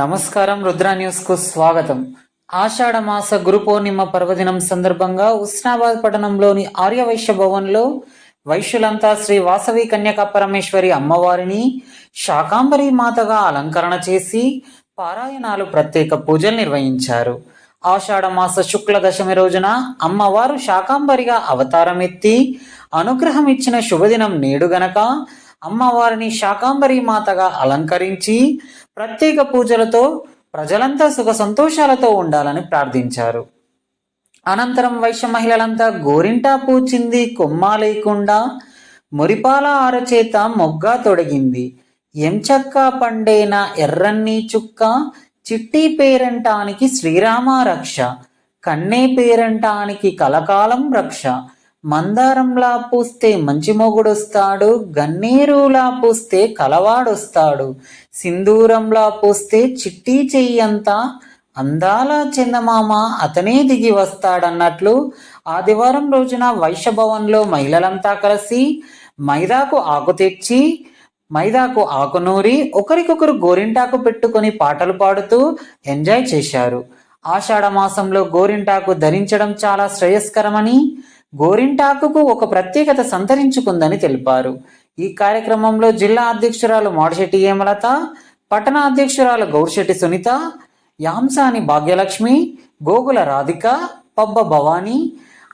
నమస్కారం రుద్ర న్యూస్కు స్వాగతం. ఆషాఢ మాస గురు పౌర్ణిమ పర్వదినం సందర్భంగా ఉస్నాబాద్ పట్టణంలోని ఆర్యవైశ్య భవన్లో వైశ్యులంతా శ్రీ వాసవి కన్యకా పరమేశ్వరి అమ్మవారిని శాకాంబరి మాతగా అలంకరణ చేసి పారాయణాలు ప్రత్యేక పూజలు నిర్వహించారు. ఆషాఢ మాస శుక్ల దశమి రోజున అమ్మవారు శాకాంబరిగా అవతారం ఎత్తి అనుగ్రహం ఇచ్చిన శుభదినం నేడు గనక అమ్మవారిని శాకాంబరి మాతగా అలంకరించి ప్రత్యేక పూజలతో ప్రజలంతా సుఖ సంతోషాలతో ఉండాలని ప్రార్థించారు. అనంతరం వైశ్య మహిళలంతా గోరింటా పూచింది కొమ్మ లేకుండా మురిపాల ఆరచేత మొగ్గా తొడిగింది. ఎంచక్క పండేన ఎర్రన్ని చుక్క చిట్టి పేరంటానికి శ్రీరామ రక్ష కన్నే పేరంటానికి కలకాలం రక్ష మందారంలా పూస్తే మంచి మొగుడొస్తాడు గన్నేరులా పూస్తే కలవాడొస్తాడు సింధూరంలా పూస్తే చిట్టి చెయ్యంతా అందాల చందమామ అతనే దిగి వస్తాడన్నట్లు ఆదివారం రోజున వైశ్యభవన్లో మహిళలంతా కలిసి మైదాకు ఆకు తెచ్చి మైదాకు ఆకు నూరి ఒకరికొకరు గోరింటాకు పెట్టుకొని పాటలు పాడుతూ ఎంజాయ్ చేశారు. ఆషాఢ మాసంలో గోరింటాకు ధరించడం చాలా శ్రేయస్కరమని గోరింటాకుకు ఒక ప్రత్యేకత సంతరించుకుందని తెలిపారు. ఈ కార్యక్రమంలో జిల్లా అధ్యక్షురాలు మోడశెట్టి హేమలత పట్టణ అధ్యక్షురాలు గౌరిశెట్టి సునీత యాంసాని భాగ్యలక్ష్మి గోగుల రాధిక పబ్బ భవానీ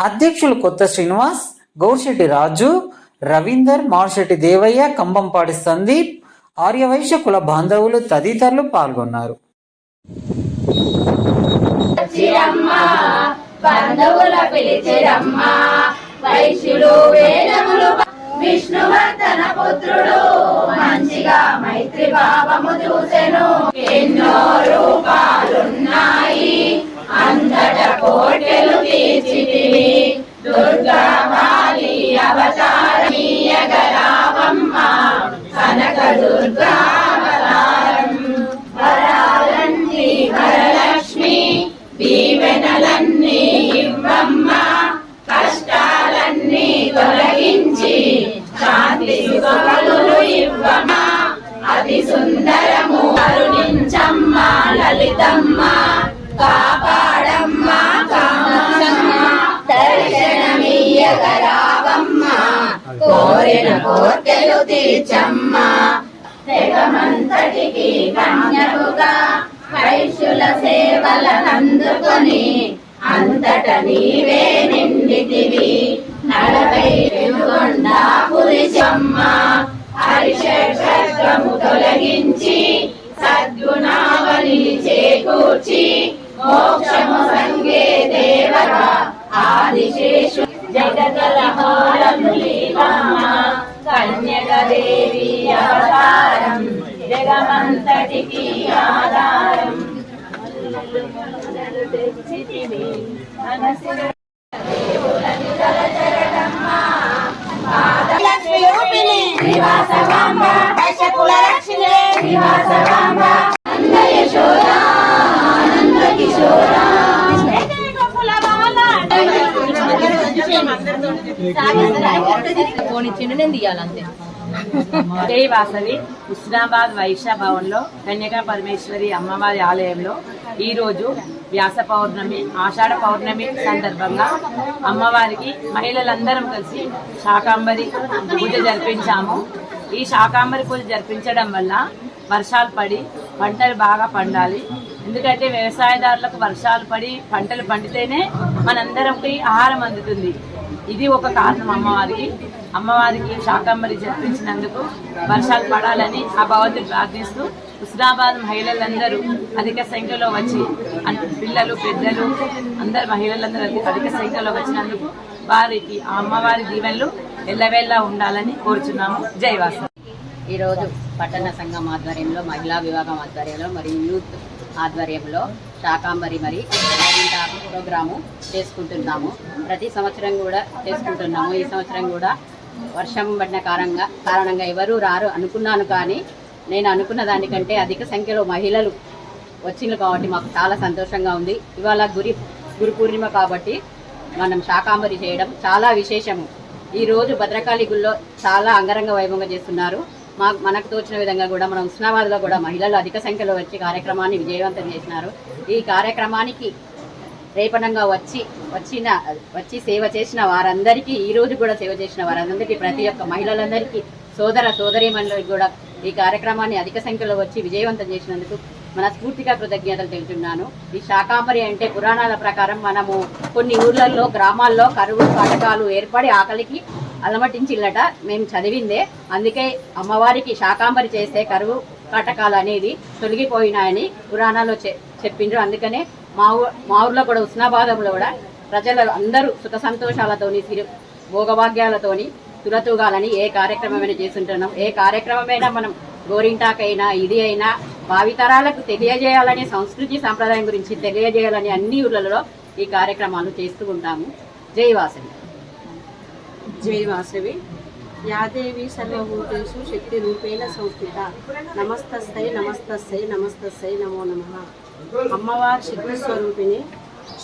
అధ్యక్షులు కొత్త శ్రీనివాస్ గౌరిశెట్టి రాజు రవీందర్ మాడిశెట్టి దేవయ్య కంబంపాటి సందీప్ ఆర్యవైశ్య కుల బాంధవులు తదితరులు పాల్గొన్నారు. బంధువుల పిలిచిరమ్మా వైశ్యులు వేదములు విష్ణువర్ధన పుత్రుడు మంచిగా మైత్రి భావము చూసెను. ఎన్నో రూపాలున్నాయి అంతట కోటెలు తీర్చితివి. దుర్గా కాళీ అవతారమీయగరావమ్మ కనక దుర్గా కోరిన కోర్కెలు తీర్చమ్మ తెగమంతటికి కన్యకుగా వైశ్యుల సేవలనందుకొని అంతట నీవే నిండితివి. నలభై వెలుగొండ పురుషమ్మ హరిషడ్రము తొలగించి కిశోర పోనిచ్చిండు నేను తీయాలంతే జై వాసవి హుస్నాబాద్ వైశ్య భవన్లో కన్యకా పరమేశ్వరి అమ్మవారి ఆలయంలో ఈరోజు వ్యాస పౌర్ణమి ఆషాఢ పౌర్ణమి సందర్భంగా అమ్మవారికి మహిళలందరం కలిసి శాకాంబరి పూజ జరిపించాము. ఈ శాకాంబరి పూజ జరిపించడం వల్ల వర్షాలు పడి పంటలు బాగా పండాలి. ఎందుకంటే వ్యవసాయదారులకు వర్షాలు పడి పంటలు పండితేనే మనందరికి ఆహారం అందుతుంది. ఇది ఒక కారణం అమ్మవారికి. అమ్మవారికి శాకంబరి జరిపించినందుకు వర్షాలు పడాలని ఆ భగవంతుడు ప్రార్థిస్తూ హుస్నాబాద్ మహిళలందరూ అధిక సంఖ్యలో వచ్చి పిల్లలు పెద్దలు అందరు మహిళలందరూ అధిక- సంఖ్యలో వచ్చినందుకు వారికి ఆ అమ్మవారి దీవెనలు ఎల్లవేళలా ఉండాలని కోరుచున్నాము. జైవాసం ఈరోజు పట్టణ సంఘం ఆధ్వర్యంలో మహిళా విభాగం ఆధ్వర్యంలో మరియు యూత్ ఆధ్వర్యంలో శాకాంబరి మరి ప్రోగ్రాము చేసుకుంటున్నాము. ప్రతి సంవత్సరం కూడా చేసుకుంటున్నాము. ఈ సంవత్సరం కూడా వర్షం పడిన కారణంగా కారణంగా ఎవరు రారు అనుకున్నాను కానీ నేను అనుకున్న దానికంటే అధిక సంఖ్యలో మహిళలు వచ్చిండ్రు కాబట్టి మాకు చాలా సంతోషంగా ఉంది. ఇవాళ గురి గురు పూర్ణిమ కాబట్టి మనం శాకాంబరి చేయడం చాలా విశేషము. ఈ రోజు భద్రకాళి గుళ్ళో చాలా అంగరంగ వైభవంగా చేస్తున్నారు. మా మనకు తోచిన విధంగా కూడా మన ఉస్నాబాద్లో కూడా మహిళలు అధిక సంఖ్యలో వచ్చి కార్యక్రమాన్ని విజయవంతం చేసినారు. ఈ కార్యక్రమానికి రేపనంగా వచ్చి వచ్చిన వచ్చి సేవ చేసిన వారందరికీ ఈ రోజు కూడా సేవ చేసిన వారందరికీ ప్రతి ఒక్క మహిళలందరికీ సోదర సోదరీమణులకు కూడా ఈ కార్యక్రమాన్ని అధిక సంఖ్యలో వచ్చి విజయవంతం చేసినందుకు మనస్ఫూర్తిగా కృతజ్ఞతలు తెలుపుతున్నాను. ఈ శాకాంబరి అంటే పురాణాల ప్రకారం మనము కొన్ని ఊర్లలో గ్రామాల్లో కరువు కాటకాలు ఏర్పడి ఆకలికి అలమటించిల్లట. మేము చదివిందే. అందుకే అమ్మవారికి శాకాంబరి చేస్తే కరువు కాటకాలు అనేది తొలగిపోయినాయని పురాణాల్లో చె చెప్పిండ్రు. అందుకనే మా ఊ మా ఊర్లో కూడా ఉస్నాబాదంలో కూడా ప్రజలు అందరూ సుఖ సంతోషాలతోని సిరి భోగభాగ్యాలతోని తులతూగాలని ఏ కార్యక్రమమైనా చేస్తుంటున్నాం. ఏ కార్యక్రమమైనా మనం గోరింటాకైనా ఇది అయినా భావితరాలకు తెలియజేయాలని సంస్కృతి సాంప్రదాయం గురించి తెలియజేయాలని అన్ని ఊర్లలో ఈ కార్యక్రమాలు చేస్తూ ఉంటాము. జై వాసవి. జై వాసవి. యాదేవి సర్వభూతేషు శక్తి రూపేణ సంస్కృత నమస్తస్థై నమస్తస్థై నమస్తస్థై నమో నమ. అమ్మవారి శక్తి స్వరూపిణి.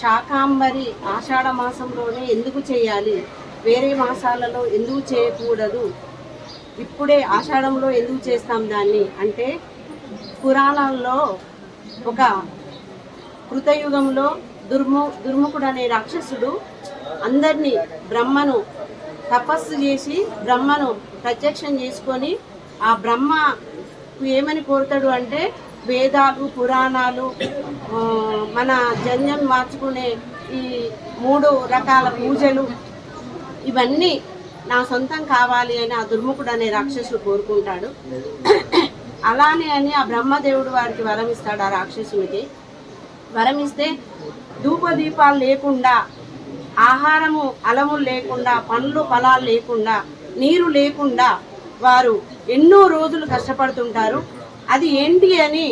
శాకాంబరి ఆషాఢ మాసంలోనే ఎందుకు చేయాలి? వేరే మాసాలలో ఎందుకు చేయకూడదు? ఇప్పుడే ఆషాఢంలో ఎందుకు చేస్తాం దాన్ని? అంటే పురాణాల్లో ఒక కృతయుగంలో దుర్ము దుర్ముఖుడు అనే రాక్షసుడు అందరినీ బ్రహ్మను తపస్సు చేసి బ్రహ్మను ప్రత్యక్షం చేసుకొని ఆ బ్రహ్మ ఏమని కోరుతాడు అంటే వేదాలు పురాణాలు మన జన్యం మార్చుకునే ఈ మూడు రకాల పూజలు ఇవన్నీ నా సొంతం కావాలి అని ఆ దుర్ముఖుడు అనే రాక్షసుడు కోరుకుంటాడు. అలానే అని ఆ బ్రహ్మదేవుడు వారికి వరం ఇస్తాడు ఆ రాక్షసునికి. వరం ఇస్తే ధూపదీపాలు లేకుండా ఆహారము అలములు లేకుండా పండ్లు ఫలాలు లేకుండా నీరు లేకుండా వారు ఎన్నో రోజులు కష్టపడుతుంటారు. అది ఏంటి అని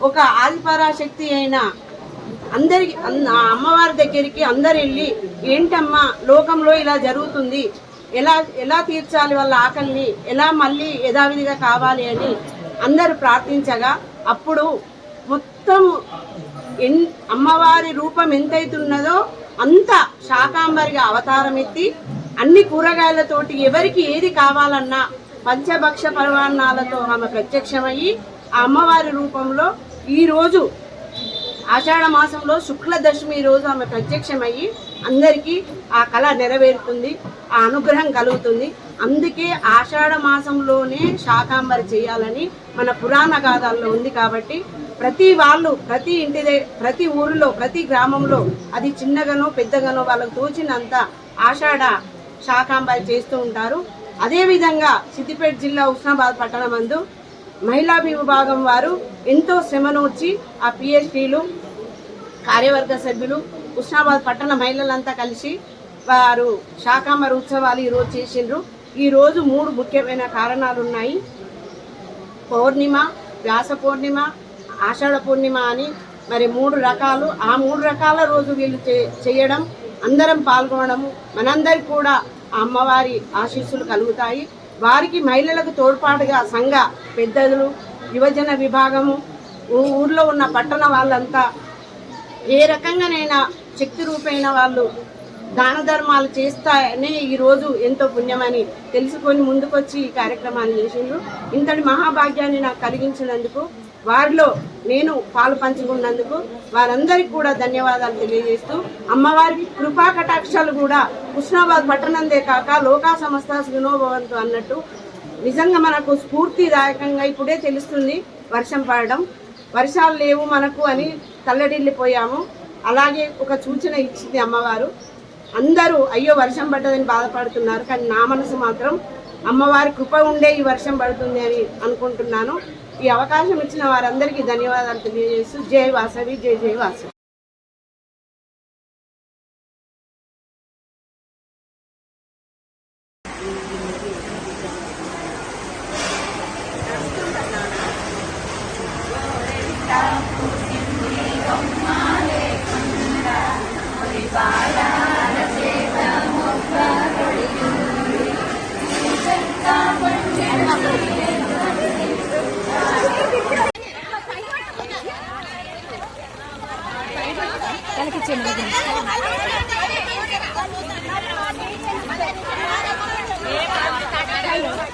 ఒక ఆదిపరాశక్తి అయిన అందరికి అన్- ఆ అమ్మవారి దగ్గరికి అందరు వెళ్ళి ఏంటమ్మా లోకంలో ఇలా జరుగుతుంది. ఎలా ఎలా తీర్చాలి వాళ్ళ ఆకలిని? ఎలా మళ్ళీ యథావిధిగా కావాలి అని అందరూ ప్రార్థించగా అప్పుడు మొత్తం ఎన్ అమ్మవారి రూపం ఎంతైతున్నదో అంత శాకాంబరిగా అవతారం ఎత్తి అన్ని కూరగాయలతోటి ఎవరికి ఏది కావాలన్నా పంచభక్ష పరివాణాలతో ఆమె ప్రత్యక్షమయ్యి ఆ అమ్మవారి రూపంలో ఈరోజు ఆషాఢ మాసంలో శుక్ల దశమి రోజు ఆమె ప్రత్యక్షమయ్యి అందరికీ ఆ కళ నెరవేరుతుంది ఆ అనుగ్రహం కలుగుతుంది. అందుకే ఆషాఢ మాసంలోనే శాకాంబరి చేయాలని మన పురాణ గాథల్లో ఉంది కాబట్టి ప్రతి వాళ్ళు ప్రతి ఇంటి దగ్గర ప్రతి ఊరిలో ప్రతి గ్రామంలో అది చిన్నగానో పెద్దగానో వాళ్ళకు తోచినంత ఆషాఢ శాకాంబరి చేస్తూ ఉంటారు. అదేవిధంగా సిద్దిపేట జిల్లా ఉస్నాబాద్ పట్టణమందు మహిళా విభాగం వారు ఎంతో శ్రమనూర్చి ఆ పిహెచ్డీలు కార్యవర్గ సభ్యులు ఉస్నాబాద్ పట్టణ మహిళలంతా కలిసి వారు శాకాంబర ఉత్సవాలు ఈరోజు చేసిండ్రు. ఈరోజు మూడు ముఖ్యమైన కారణాలు ఉన్నాయి పౌర్ణిమ వ్యాస పౌర్ణిమ ఆషాఢ పూర్ణిమ అని మరి మూడు రకాలు. ఆ మూడు రకాల రోజు వీళ్ళు చే- చేయడం అందరం పాల్గొనడము మనందరికి కూడా అమ్మవారి ఆశీస్సులు కలుగుతాయి. వారికి మహిళలకు తోడ్పాటుగా సంఘ పెద్దలు యువజన విభాగము ఊర్లో ఉన్న పట్టణ వాళ్ళంతా ఏ రకంగానైనా శక్తి రూపైన వాళ్ళు దాన ధర్మాలు చేస్తాయనే ఈరోజు ఎంతో పుణ్యమని తెలుసుకొని ముందుకొచ్చి ఈ కార్యక్రమాన్ని చేసిండ్రు. ఇంతటి మహాభాగ్యాన్ని నాకు కలిగించినందుకు వారిలో నేను పాలు పంచుకున్నందుకు వారందరికీ కూడా ధన్యవాదాలు తెలియజేస్తూ అమ్మవారి కృపా కటాక్షాలు కూడా హుస్నాబాద్ పట్టణందే కాక లోకా సంస్థ సునోభవంతు అన్నట్టు నిజంగా మనకు స్ఫూర్తిదాయకంగా ఇప్పుడే తెలుస్తుంది వర్షం పడడం. వర్షాలు లేవు మనకు అని తల్లడిల్లిపోయాము. అలాగే ఒక సూచన ఇచ్చింది అమ్మవారు. అందరూ అయ్యో వర్షం పడ్డదని బాధపడుతున్నారు కానీ నా మనసు మాత్రం అమ్మవారి కృప ఉండే ఈ వర్షం పడుతుంది అని అనుకుంటున్నాను. ఈ అవకాశం ఇచ్చిన వారందరికీ ధన్యవాదాలు తెలియజేస్తూ జై వాసవి జై జై వాసవి.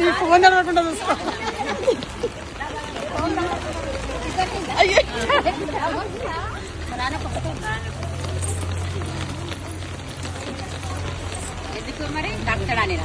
నీ ఫోన్ అనుకుంటా చూసుకో. ఎందుకు మరి డాక్టర్ అని